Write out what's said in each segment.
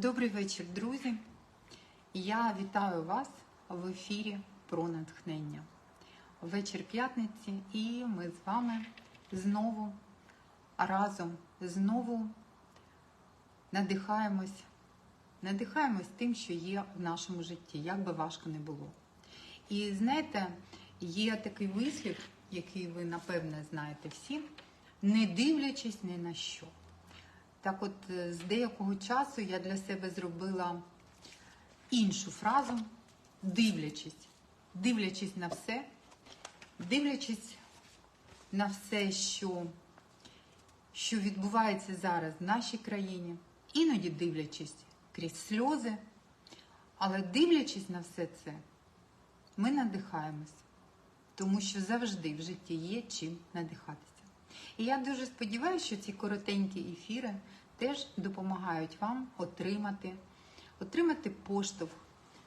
Добрий вечір, друзі. Я вітаю вас в ефірі про натхнення. Вечір п'ятниці, і ми з вами знову разом знову надихаємось, надихаємось тим, що є в нашому житті, як би важко не було. І знаєте, є такий вислів, який ви напевне знаєте всі, не дивлячись ні на що. Так от, е, з деякого часу я для себе зробила іншу фразу, дивлячись, дивлячись на все, дивлячись на все, що, що відбувається зараз в нашій країні, іноді дивлячись крізь сльози, але дивлячись на все це, ми надихаємось, тому що завжди в житті є чим надихатися. І я дуже сподіваюся, що ці коротенькі ефіри теж допомагають вам отримати, отримати поштовх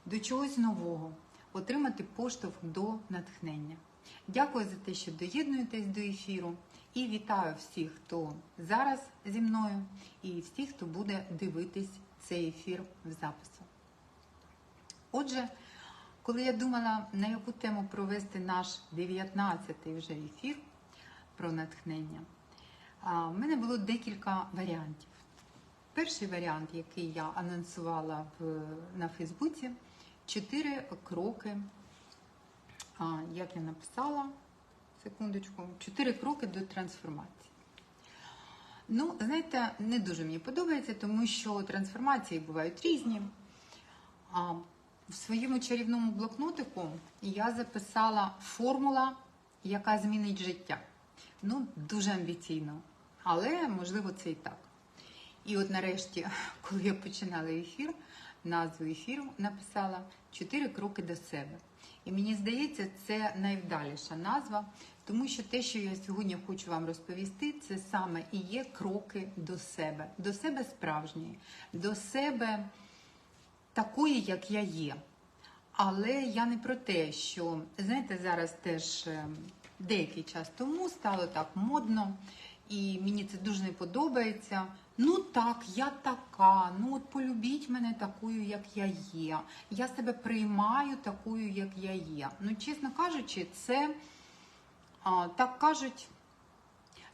до чогось нового, отримати поштовх до натхнення. Дякую за те, що доєднуєтесь до ефіру. І вітаю всіх, хто зараз зі мною, і всіх, хто буде дивитись цей ефір в запису. Отже, коли я думала, на яку тему провести наш 19-й вже ефір про натхнення, в мене було декілька варіантів. Перший варіант, який я анонсувала в, на Фейсбуці, чотири кроки, а, як я написала, секундочку, чотири кроки до трансформації. Ну, знаєте, не дуже мені подобається, тому що трансформації бувають різні. А в своєму чарівному блокнотику я записала формула, яка змінить життя. Ну, дуже амбіційно, але можливо це і так. І от нарешті, коли я починала ефір, назву ефіру написала чотири кроки до себе. І мені здається, це найвдаліша назва, тому що те, що я сьогодні хочу вам розповісти, це саме і є кроки до себе, до себе справжньої, до себе такої, як я є. Але я не про те, що знаєте, зараз теж е, деякий час тому стало так модно, і мені це дуже не подобається. Ну так, я така. Ну от полюбіть мене такою, як я є. Я себе приймаю такою, як я є. Ну, чесно кажучи, це а, так кажуть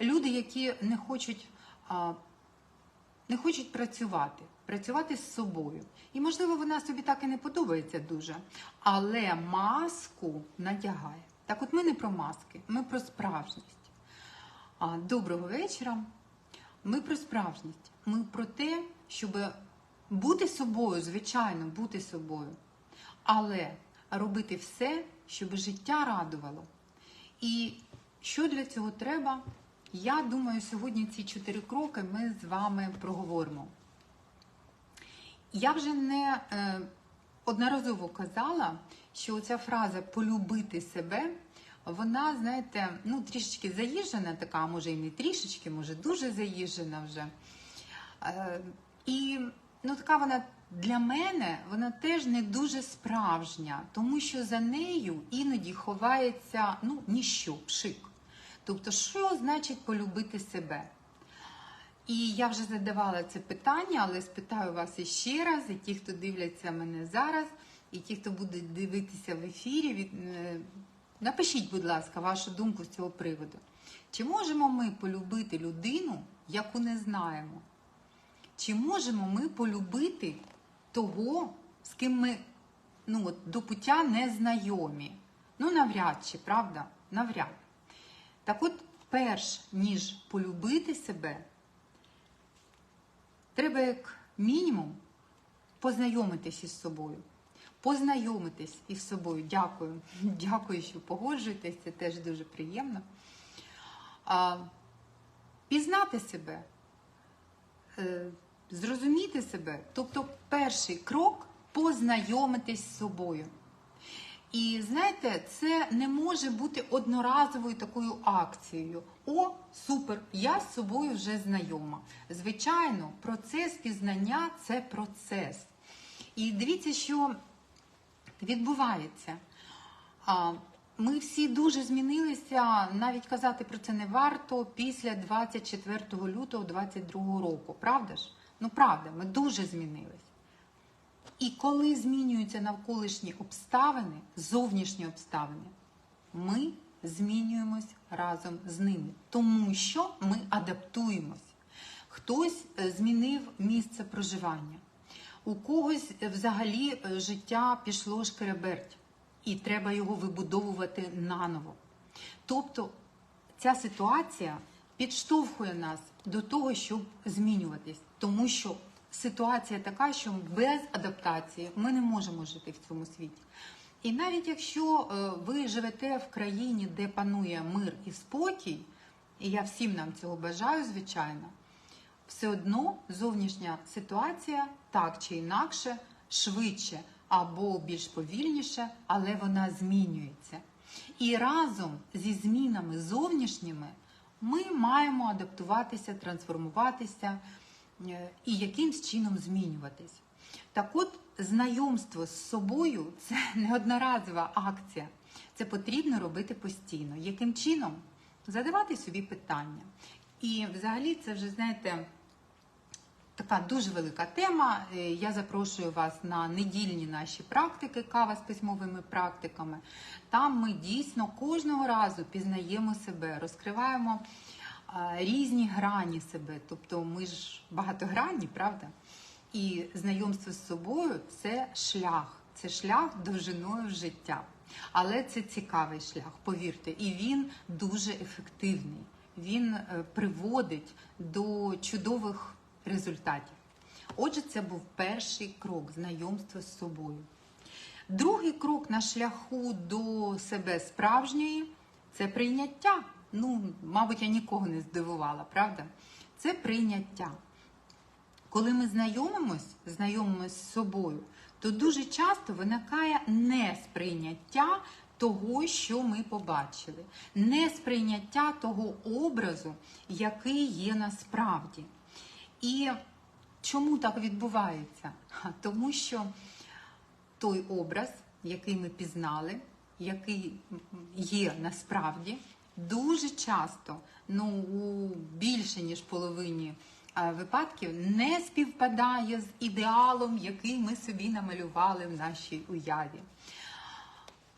люди, які не хочуть. А, не хочуть працювати, працювати з собою. І, можливо, вона собі так і не подобається дуже, але маску надягає. Так от ми не про маски, ми про справжність. Доброго вечора. Ми про справжність. Ми про те, щоб бути собою, звичайно, бути собою, але робити все, щоб життя радувало. І що для цього треба? Я думаю, сьогодні ці чотири кроки ми з вами проговоримо. Я вже не е, одноразово казала, що ця фраза полюбити себе, вона, знаєте, ну, трішечки заїжджена, така, може і не трішечки, може дуже заїжджена вже. Е, і ну, така вона для мене вона теж не дуже справжня, тому що за нею іноді ховається ну, ніщо, пшик. Тобто, що значить полюбити себе? І я вже задавала це питання, але спитаю вас іще раз, і ті, хто дивляться мене зараз, і ті, хто буде дивитися в ефірі, від... е, напишіть, будь ласка, вашу думку з цього приводу. Чи можемо ми полюбити людину, яку не знаємо? Чи можемо ми полюбити того, з ким ми ну, от, до пуття не знайомі? Ну, навряд чи, правда? Навряд. Так от, перш ніж полюбити себе, треба як мінімум познайомитись із собою. Познайомитись із собою. Дякую. Дякую, що погоджуєтесь, це теж дуже приємно. А, Пізнати себе, е, зрозуміти себе. Тобто, перший крок познайомитись з собою. І знаєте, це не може бути одноразовою такою акцією. О, супер! Я з собою вже знайома. Звичайно, процес пізнання це процес. І дивіться, що відбувається. Ми всі дуже змінилися, навіть казати про це не варто після 24 лютого 2022 року. Правда ж? Ну, правда, ми дуже змінились. І коли змінюються навколишні обставини, зовнішні обставини, ми змінюємось разом з ними, тому що ми адаптуємось. Хтось е, змінив місце проживання, у когось взагалі е, життя пішло шкереберть, і треба його вибудовувати наново. Тобто ця ситуація підштовхує нас до того, щоб змінюватись, тому що ситуація така, що без адаптації ми не можемо жити в цьому світі. І навіть якщо е, ви живете в країні, де панує мир і спокій, і я всім нам цього бажаю, звичайно, все одно зовнішня ситуація так чи інакше, швидше або більш повільніше, але вона змінюється. І разом зі змінами зовнішніми ми маємо адаптуватися, трансформуватися е, і якимсь чином змінюватись. Так от, знайомство з собою це не одноразова акція. Це потрібно робити постійно. Яким чином? Задавати собі питання. І взагалі це вже, знаєте, така дуже велика тема. Е, Я запрошую вас на недільні наші практики, кава з письмовими практиками. Там ми дійсно кожного разу пізнаємо себе, розкриваємо різні грані себе. Тобто ми ж багатогранні, правда? І знайомство з собою це шлях, це шлях довжиною в життя. Але це цікавий шлях, повірте, і він дуже ефективний. Він е, приводить до чудових результатів. Отже, це був перший крок знайомства з собою. Другий крок на шляху до себе справжньої це прийняття. Ну, мабуть, я нікого не здивувала, правда? Це прийняття. Коли ми знайомимось, знайомимось з собою, то дуже часто виникає несприйняття того, що ми побачили, несприйняття того образу, який є насправді. І чому так відбувається? Тому що той образ, який ми пізнали, який є насправді, дуже часто, ну у більше ніж половині е, випадків, не співпадає з ідеалом, який ми собі намалювали в нашій уяві.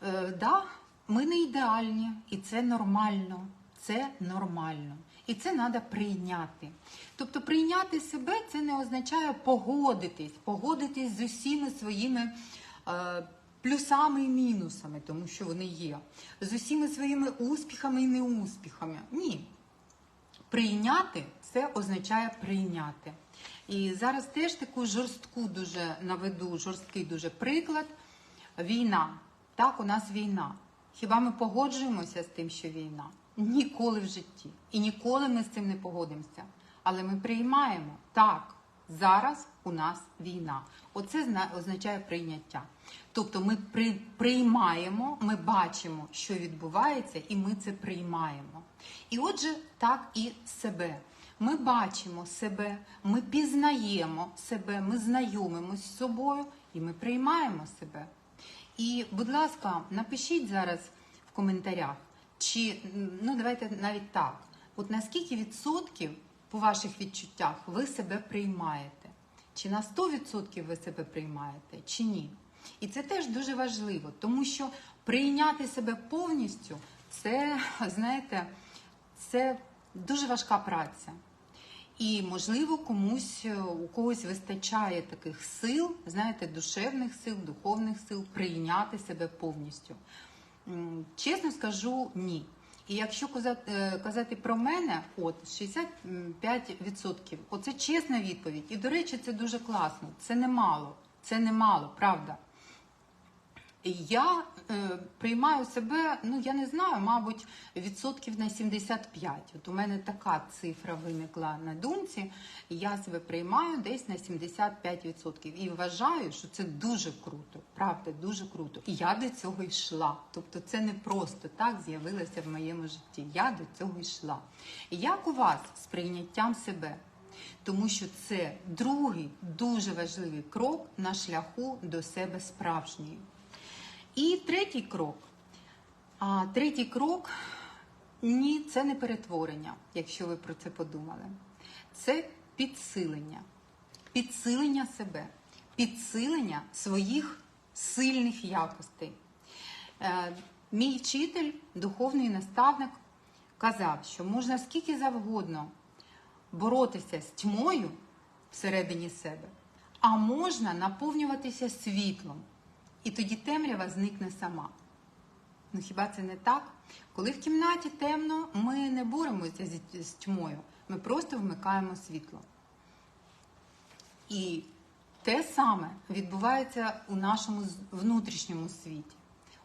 Е, да, ми не ідеальні, і це нормально. Це нормально. І це треба прийняти. Тобто прийняти себе це не означає погодитись, погодитись з усіма своїми е, плюсами і мінусами, тому що вони є, з усіма своїми успіхами і неуспіхами. Ні. Прийняти це означає прийняти. І зараз теж таку жорстку дуже наведу, жорсткий дуже приклад. Війна. Так, у нас війна. Хіба ми погоджуємося з тим, що війна? Ніколи в житті. І ніколи ми з цим не погодимося. Але ми приймаємо так, зараз у нас війна. Оце означає прийняття. Тобто ми при, приймаємо, ми бачимо, що відбувається, і ми це приймаємо. І отже, так і себе. Ми бачимо себе, ми пізнаємо себе, ми знайомимось з собою і ми приймаємо себе. І, будь ласка, напишіть зараз в коментарях, чи ну давайте навіть так. От наскільки відсотків по ваших відчуттях ви себе приймаєте? Чи на 100% ви себе приймаєте, чи ні? І це теж дуже важливо, тому що прийняти себе повністю це, знаєте, це дуже важка праця. І, можливо, комусь е, у когось вистачає таких сил, знаєте, душевних сил, духовних сил прийняти себе повністю. Чесно скажу, ні. І якщо казати, е, про мене, от 65%, оце чесна відповідь. І, до речі, це дуже класно. Це немало. Це немало, правда. Я приймаю себе, ну я не знаю, мабуть, відсотків на 75. От у мене така цифра виникла на думці. Я себе приймаю десь на 75%. І вважаю, що це дуже круто, правда, дуже круто. І я до цього йшла. Тобто це не просто так з'явилося в моєму житті. Я до цього йшла. Як у вас з прийняттям себе? Тому що це другий дуже важливий крок на шляху до себе справжньої. І третій крок. А третій крок ні, це не перетворення, якщо ви про це подумали. Це підсилення. Підсилення себе. підсилення своїх сильних якостей. Е, Мій вчитель, духовний наставник, казав, що можна скільки завгодно боротися з тьмою всередині себе, а можна наповнюватися світлом. І тоді темрява зникне сама. Ну хіба це не так? Коли в кімнаті темно, ми не боремося з, тьмою, ми просто вмикаємо світло. І те саме відбувається у нашому внутрішньому світі,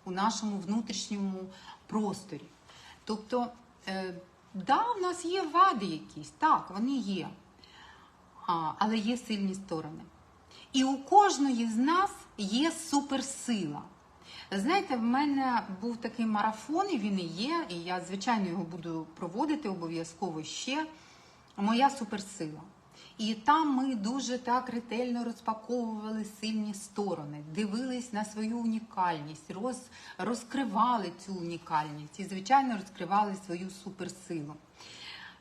у нашому внутрішньому просторі. Тобто, е, да, в нас є вади якісь, так, вони є, а, але є сильні сторони. І у кожної з нас є суперсила. Знаєте, в мене був такий марафон, і він і є, і я, звичайно, його буду проводити обов'язково ще. Моя суперсила. І там ми дуже так ретельно розпаковували сильні сторони, дивились на свою унікальність, роз, розкривали цю унікальність і, звичайно, розкривали свою суперсилу.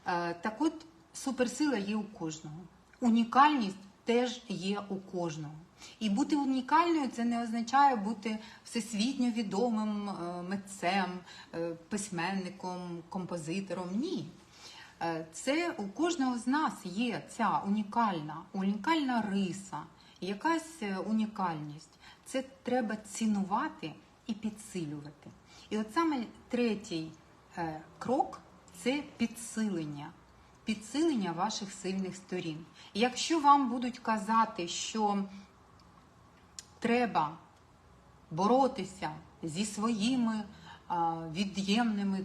Е, так от, суперсила є у кожного. Унікальність теж є у кожного. І бути унікальною це не означає бути всесвітньо відомим е, митцем, е, письменником, композитором. Ні. Е, Це у кожного з нас є ця унікальна, унікальна риса, якась унікальність. Це треба цінувати і підсилювати. І от саме третій крок це підсилення. Підсилення ваших сильних сторін. Якщо вам будуть казати, що треба боротися зі своїми від'ємними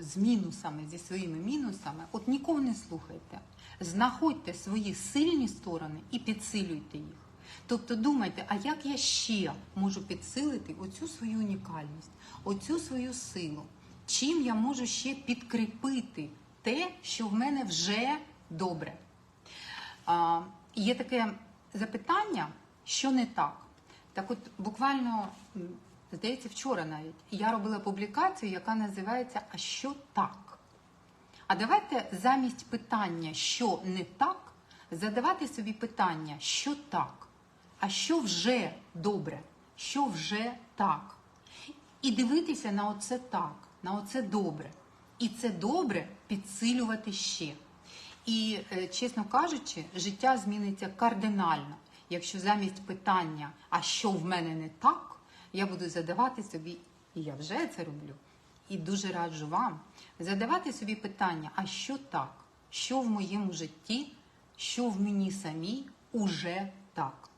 з мінусами, зі своїми мінусами, от нікого не слухайте. Знаходьте свої сильні сторони і підсилюйте їх. Тобто думайте, а як я ще можу підсилити оцю свою унікальність, оцю свою силу? Чим я можу ще підкріпити те, що в мене вже добре? А, є таке запитання, що не так. Так от буквально, здається, вчора навіть я робила публікацію, яка називається А що так? А давайте замість питання, що не так, задавати собі питання, що так, а що вже добре, що вже так. І дивитися на оце так, на оце добре. І це добре підсилювати ще. І, е, чесно кажучи, життя зміниться кардинально, якщо замість питання, а що в мене не так, я буду задавати собі, і я вже це роблю, і дуже раджу вам задавати собі питання, а що так, що в моєму житті, що в мені самій уже так.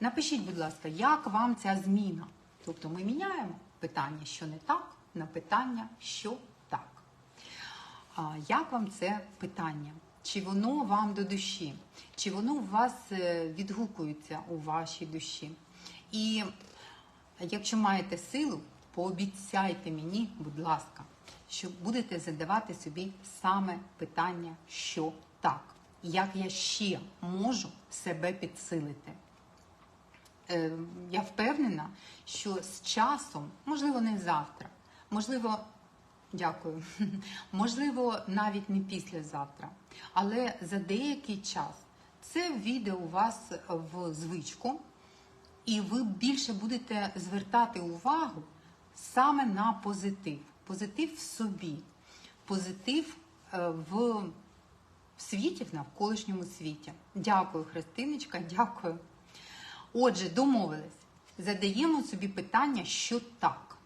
Напишіть, будь ласка, як вам ця зміна? Тобто ми міняємо питання, що не так, на питання, що як вам це питання? Чи воно вам до душі? Чи воно у вас е, відгукується у вашій душі? І якщо маєте силу, пообіцяйте мені, будь ласка, що будете задавати собі саме питання, що так, як я ще можу себе підсилити. Е, я впевнена, що з часом, можливо, не завтра, можливо, дякую, можливо, навіть не післязавтра, але за деякий час це війде у вас в звичку, і ви більше будете звертати увагу саме на позитив. Позитив в собі, позитив е, в світі, в навколишньому світі. Дякую, Христиночка, дякую. Отже, домовились. Задаємо собі питання, що так.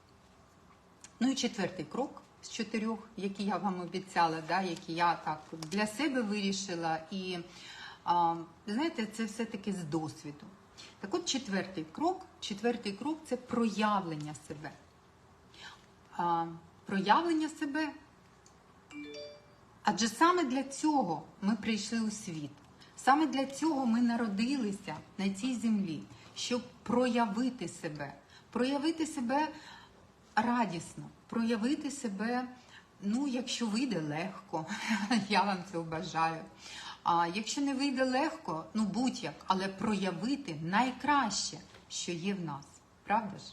Ну і четвертий крок з чотирьох, які я вам обіцяла, да, які я так для себе вирішила. І а, знаєте, це все-таки з досвіду. Так от четвертий крок, четвертий крок це проявлення себе. А, проявлення себе. Адже саме для цього ми прийшли у світ. Саме для цього ми народилися на цій землі, щоб проявити себе, проявити себе радісно, проявити себе, ну, якщо вийде легко, я вам це бажаю. А якщо не вийде легко, ну будь-як, але проявити найкраще, що є в нас, правда ж?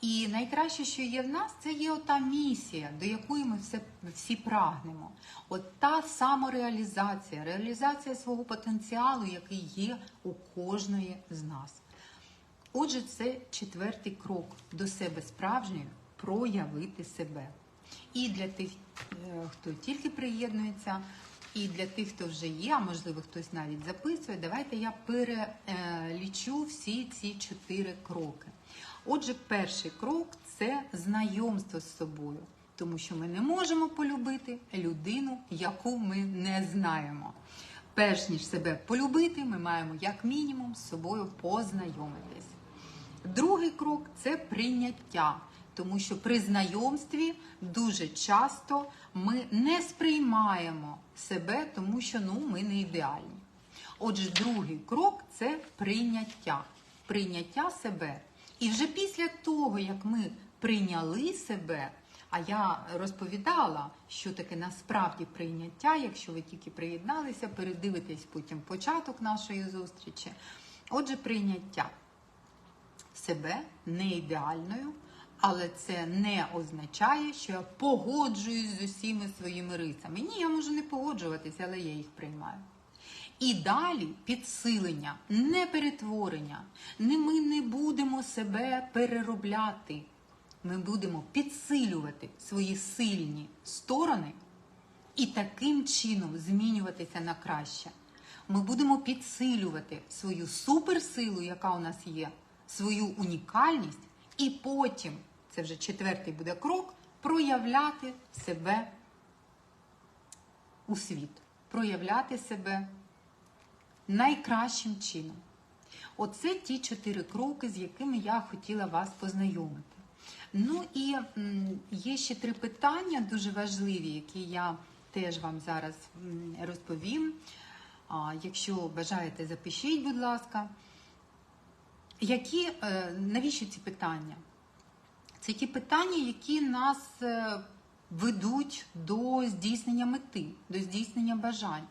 І найкраще, що є в нас, це є ота місія, до якої ми все, всі прагнемо. От та самореалізація, реалізація свого потенціалу, який є у кожної з нас. Отже, це четвертий крок до себе справжньої проявити себе. І для тих, е, хто тільки приєднується, і для тих, хто вже є, а можливо хтось навіть записує, давайте я перелічу всі ці чотири кроки. Отже, перший крок це знайомство з собою, тому що ми не можемо полюбити людину, яку ми не знаємо. Перш ніж себе полюбити, ми маємо як мінімум з собою познайомитись. Другий крок це прийняття, тому що при знайомстві дуже часто ми не сприймаємо себе, тому що ну, ми не ідеальні. Отже, другий крок це прийняття. Прийняття себе. І вже після того, як ми прийняли себе, а я розповідала, що таке насправді прийняття, якщо ви тільки приєдналися, передивитесь потім початок нашої зустрічі. Отже, прийняття себе не ідеальною, але це не означає, що я погоджуюсь з усіма своїми рисами. Ні, я можу не погоджуватися, але я їх приймаю. І далі підсилення, не перетворення. Ми не будемо себе переробляти. Ми будемо підсилювати свої сильні сторони і таким чином змінюватися на краще. Ми будемо підсилювати свою суперсилу, яка у нас є, свою унікальність, і потім, це вже четвертий буде крок, проявляти себе у світ, проявляти себе найкращим чином. Оце ті чотири кроки, з якими я хотіла вас познайомити. Ну і є ще три питання дуже важливі, які я теж вам зараз розповім. Якщо бажаєте, запишіть, будь ласка. Які, е, навіщо ці питання? Це ті питання, які нас е, ведуть до здійснення мети, до здійснення бажань.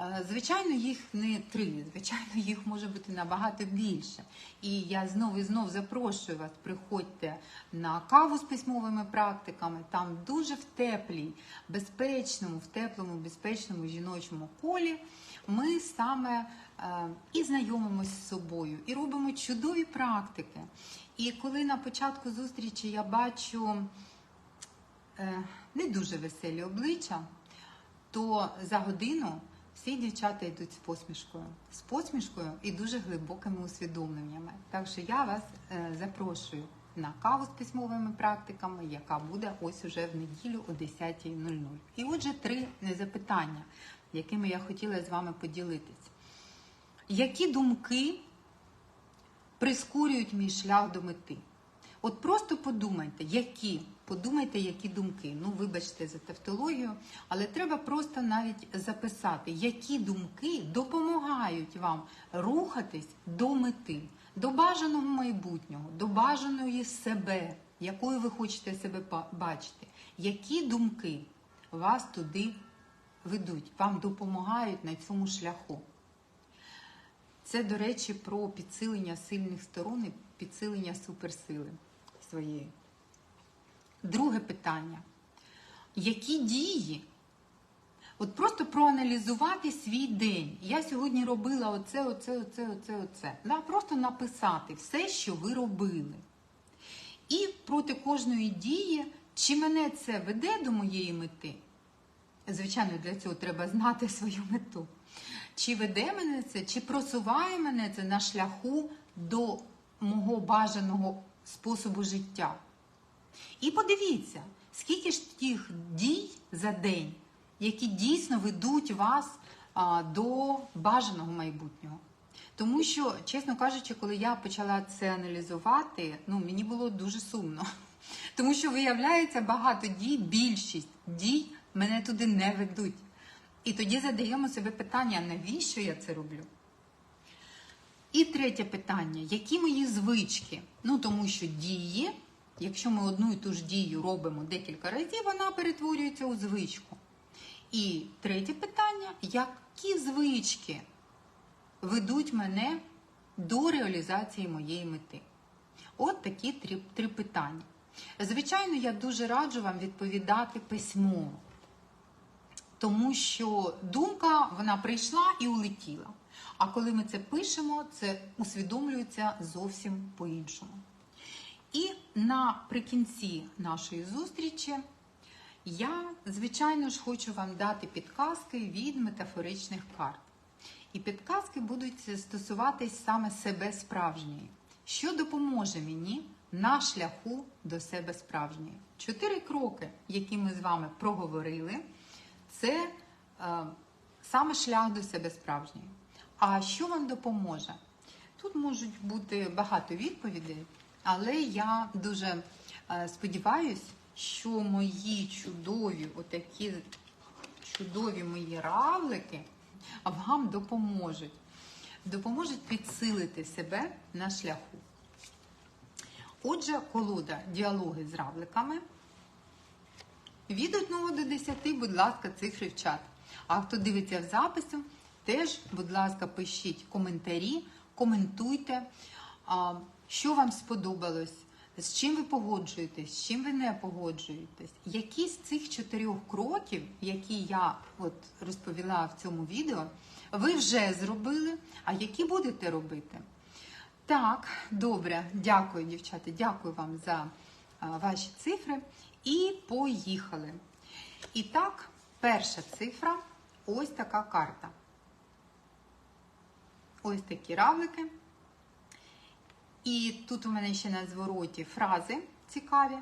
Е, Звичайно, їх не три, звичайно, їх може бути набагато більше. І я знову і знову запрошую вас, приходьте на каву з письмовими практиками. Там дуже в теплій, безпечному, в теплому, безпечному жіночому колі ми саме е, і знайомимося з собою, і робимо чудові практики. І коли на початку зустрічі я бачу е, не дуже веселі обличчя, то за годину всі дівчата йдуть з посмішкою, з посмішкою і дуже глибокими усвідомленнями. Так що я вас е, запрошую на каву з письмовими практиками, яка буде ось уже в неділю о 10.00. І отже, три запитання, якими я хотіла з вами поділитись. Які думки прискорюють мій шлях до мети? От просто подумайте, які, подумайте, які думки. Ну, вибачте за тавтологію, але треба просто навіть записати, які думки допомагають вам рухатись до мети, до бажаного майбутнього, до бажаної себе, якою ви хочете себе бачити. Які думки вас туди ведуть, вам допомагають на цьому шляху. Це, до речі, про підсилення сильних сторон і підсилення суперсили своєї. Друге питання. Які дії? От просто проаналізувати свій день. Я сьогодні робила оце, оце, оце, оце, оце. Да? Просто написати все, що ви робили. І проти кожної дії, чи мене це веде до моєї мети? Звичайно, для цього треба знати свою мету. Чи веде мене це, чи просуває мене це на шляху до мого бажаного способу життя. І подивіться, скільки ж тих дій за день, які дійсно ведуть вас до бажаного майбутнього. Тому що, чесно кажучи, коли я почала це аналізувати, ну мені було дуже сумно. Тому що, виявляється, багато дій, більшість дій мене туди не ведуть. І тоді задаємо себе питання, навіщо я це роблю? І третє питання: які мої звички? Ну, тому що дії, якщо ми одну і ту ж дію робимо декілька разів, вона перетворюється у звичку. І третє питання: які звички ведуть мене до реалізації моєї мети? От такі три, три питання. Звичайно, я дуже раджу вам відповідати письмово, тому що думка вона прийшла і улетіла. А коли ми це пишемо, це усвідомлюється зовсім по-іншому. І наприкінці нашої зустрічі я, звичайно ж, хочу вам дати підказки від метафоричних карт. І підказки будуть стосуватись саме себе справжньої, що допоможе мені на шляху до себе справжньої. Чотири кроки, які ми з вами проговорили, це е, саме шлях до себе справжньої. А що вам допоможе? Тут можуть бути багато відповідей, але я дуже е, сподіваюся, що мої чудові, отакі чудові мої равлики вам допоможуть. Допоможуть підсилити себе на шляху. Отже, колода діалоги з равликами. Від 1 до 10, будь ласка, цифри в чат. А хто дивиться в записі, теж, будь ласка, пишіть коментарі, коментуйте, що вам сподобалось, з чим ви погоджуєтесь, з чим ви не погоджуєтесь. Які з цих чотирьох кроків, які я от розповіла в цьому відео, ви вже зробили, а які будете робити? Так, добре, дякую, дівчата, дякую вам за ваші цифри. І поїхали. І так, перша цифра ось така карта. Ось такі равлики. І тут у мене ще на звороті фрази цікаві.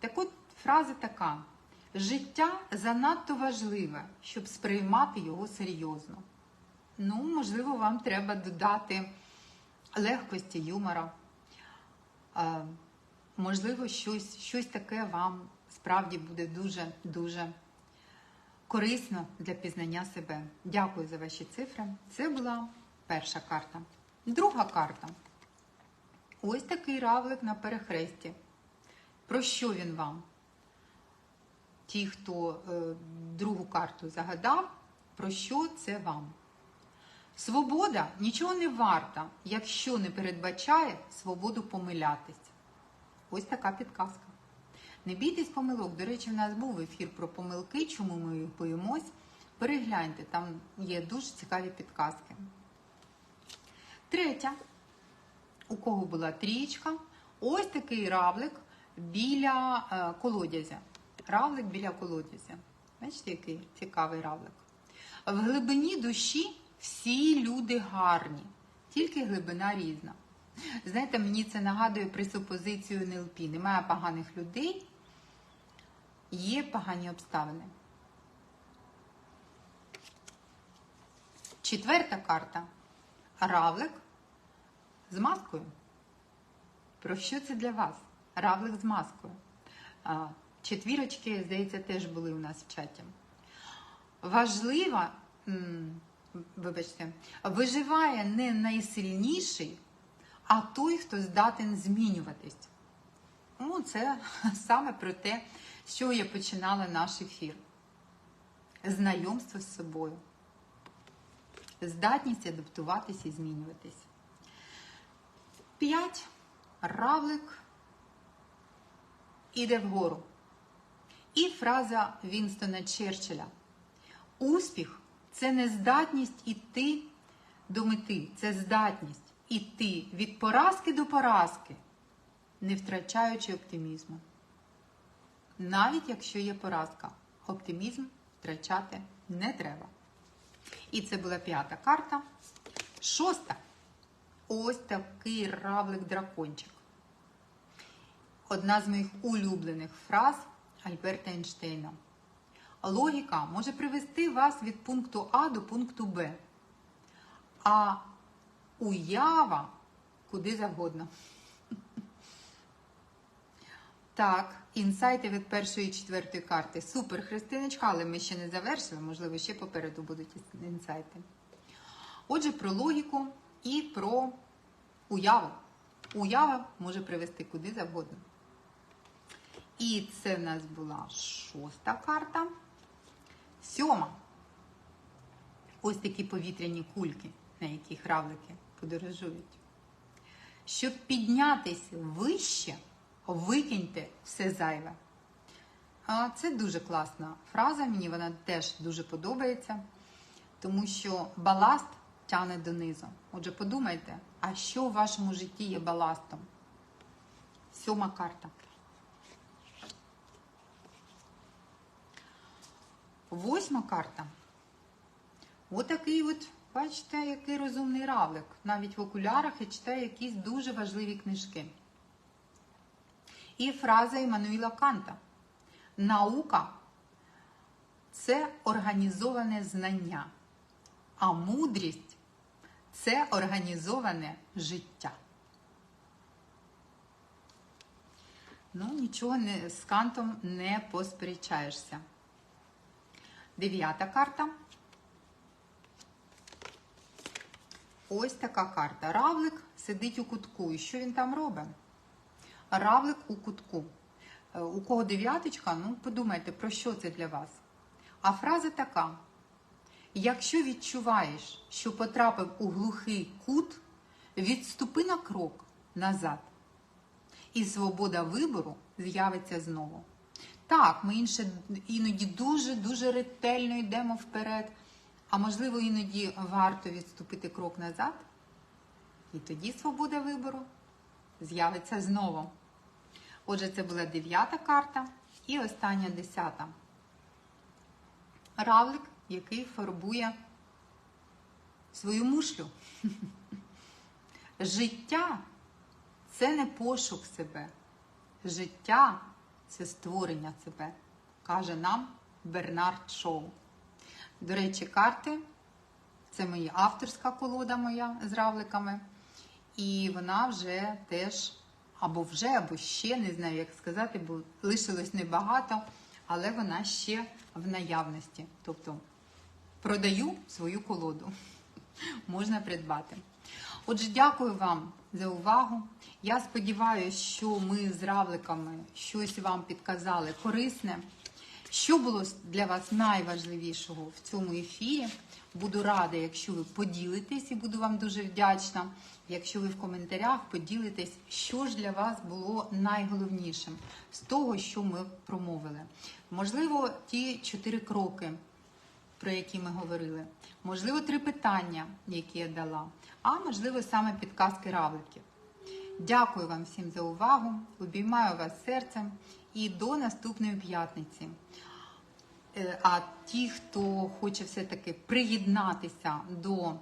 Так от фраза така: життя занадто важливе, щоб сприймати його серйозно. Ну, можливо, вам треба додати легкості юмора. Е, можливо, щось, щось таке вам справді буде дуже-дуже корисно для пізнання себе. Дякую за ваші цифри. Це була перша карта. Друга карта. Ось такий равлик на перехресті. Про що він вам? Ті, хто е, другу карту загадав, про що це вам? Свобода нічого не варта, якщо не передбачає свободу помилятись. Ось така підказка. Не бійтесь помилок. До речі, в нас був ефір про помилки, чому ми їх боїмось. Перегляньте, там є дуже цікаві підказки. Третя, у кого була трієчка, ось такий равлик біля е, колодязя. Равлик біля колодязя. Бачите, який цікавий равлик. В глибині душі всі люди гарні, тільки глибина різна. Знаєте, мені це нагадує пресупозицію НЛП. Немає поганих людей, є погані обставини. Четверта карта. Равлик з маскою. Про що це для вас? Равлик з маскою. Четвірочки, здається, теж були у нас в чаті. Важлива, вибачте, виживає не найсильніший, а той, хто здатен змінюватись. Ну, це саме про те, що я починала наш ефір. Знайомство з собою. Здатність адаптуватися і змінюватись. П'ять. Равлик іде вгору. І фраза Вінстона Черчилля. Успіх це не здатність іти до мети, це здатність іти від поразки до поразки, не втрачаючи оптимізму. Навіть якщо є поразка, оптимізм втрачати не треба. І це була п'ята карта. Шоста. Ось такий равлик-дракончик. Одна з моїх улюблених фраз Альберта Ейнштейна. Логіка може привести вас від пункту А до пункту Б. А уява куди завгодно. Так, інсайти від першої і четвертої карти. Супер, Христиночка, але ми ще не завершили, можливо, ще попереду будуть інсайти. Отже, про логіку і про уяву. Уява може привести куди завгодно. І це в нас була шоста карта. Сьома. Ось такі повітряні кульки, на яких равлики подорожують. Щоб піднятися вище, викиньте все зайве. Це дуже класна фраза, мені вона теж дуже подобається, тому що баласт тягне донизу. Отже, подумайте, а що в вашому житті є баластом? Сьома карта. Восьма карта. Отакий от, бачите, який розумний равлик. Навіть в окулярах і читає якісь дуже важливі книжки. І фраза Іммануїла Канта. Наука це організоване знання, а мудрість це організоване життя. Ну, нічого не, з кантом не посперечаєшся. Дев'ята карта. Ось така карта. Равлик сидить у кутку. І що він там робить? Равлик у кутку. Е, У кого дев'яточка, ну подумайте, про що це для вас. А фраза така: якщо відчуваєш, що потрапив у глухий кут, відступи на крок назад. І свобода вибору з'явиться знову. Так, ми інше іноді дуже-дуже ретельно йдемо вперед, а можливо, іноді варто відступити крок назад. І тоді свобода вибору з'явиться знову. Отже, це була дев'ята карта і остання десята. Равлик, який фарбує свою мушлю. Життя це не пошук себе. Життя це створення себе, каже нам Бернард Шоу. До речі, карти це моя авторська колода моя з равликами. І вона вже теж, або вже, або ще, не знаю, як сказати, бо лишилось небагато, але вона ще в наявності. Тобто продаю свою колоду. Можна придбати. Отже, дякую вам за увагу. Я сподіваюся, що ми з равликами щось вам підказали корисне. Що було для вас найважливішого в цьому ефірі? Буду рада, якщо ви поділитесь, і буду вам дуже вдячна. Якщо ви в коментарях поділитесь, що ж для вас було найголовнішим з того, що ми промовили. Можливо, ті чотири кроки, про які ми говорили, можливо, три питання, які я дала, а можливо, саме підказки равликів. Дякую вам всім за увагу. Обіймаю вас серцем і до наступної п'ятниці. Е, А ті, хто хоче все-таки приєднатися до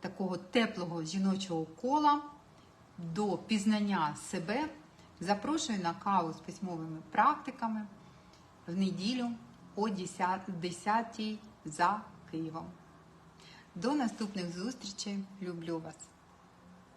такого теплого жіночого кола, до пізнання себе, запрошую на каву з письмовими практиками в неділю о 10 за Києвом. До наступних зустрічей. Люблю вас!